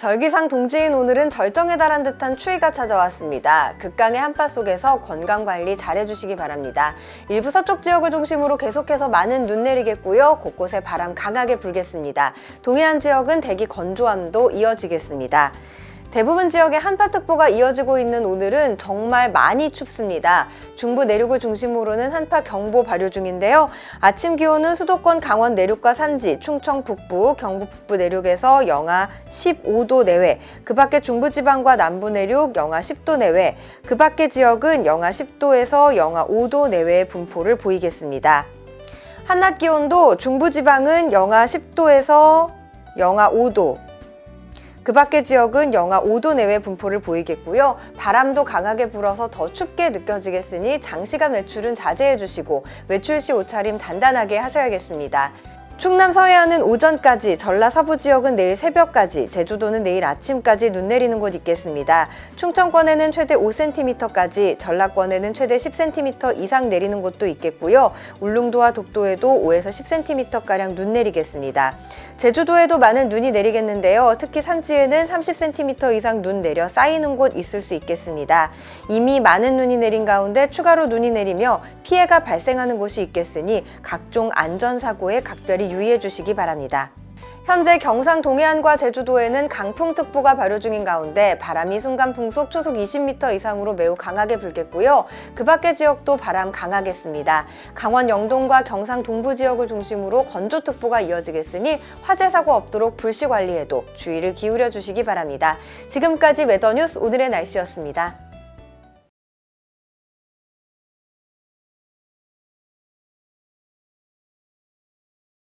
절기상 동지인 오늘은 절정에 달한 듯한 추위가 찾아왔습니다. 극강의 한파 속에서 건강 관리 잘해주시기 바랍니다. 일부 서쪽 지역을 중심으로 계속해서 많은 눈 내리겠고요. 곳곳에 바람 강하게 불겠습니다. 동해안 지역은 대기 건조함도 이어지겠습니다. 대부분 지역에 한파특보가 이어지고 있는 오늘은 정말 많이 춥습니다. 중부 내륙을 중심으로는 한파 경보 발효 중인데요. 아침 기온은 수도권 강원 내륙과 산지, 충청 북부, 경북 북부 내륙에서 영하 15도 내외, 그 밖에 중부 지방과 남부 내륙 영하 10도 내외, 그 밖의 지역은 영하 10도에서 영하 5도 내외의 분포를 보이겠습니다. 한낮 기온도 중부 지방은 영하 10도에서 영하 5도, 그 밖의 지역은 영하 5도 내외 분포를 보이겠고요. 바람도 강하게 불어서 더 춥게 느껴지겠으니 장시간 외출은 자제해 주시고 외출 시 옷차림 단단하게 하셔야겠습니다. 충남 서해안은 오전까지, 전라 서부 지역은 내일 새벽까지, 제주도는 내일 아침까지 눈 내리는 곳 있겠습니다. 충청권에는 최대 5cm까지, 전라권에는 최대 10cm 이상 내리는 곳도 있겠고요. 울릉도와 독도에도 5에서 10cm가량 눈 내리겠습니다. 제주도에도 많은 눈이 내리겠는데요. 특히 산지에는 30cm 이상 눈 내려 쌓이는 곳 있을 수 있겠습니다. 이미 많은 눈이 내린 가운데 추가로 눈이 내리며 피해가 발생하는 곳이 있겠으니 각종 안전사고에 각별히 유의해 주시기 바랍니다. 현재 경상 동해안과 제주도에는 강풍특보가 발효 중인 가운데 바람이 순간 풍속 초속 20m 이상으로 매우 강하게 불겠고요. 그 밖의 지역도 바람 강하겠습니다. 강원 영동과 경상 동부 지역을 중심으로 건조특보가 이어지겠으니 화재 사고 없도록 불씨 관리에도 주의를 기울여 주시기 바랍니다. 지금까지 웨더뉴스 오늘의 날씨였습니다.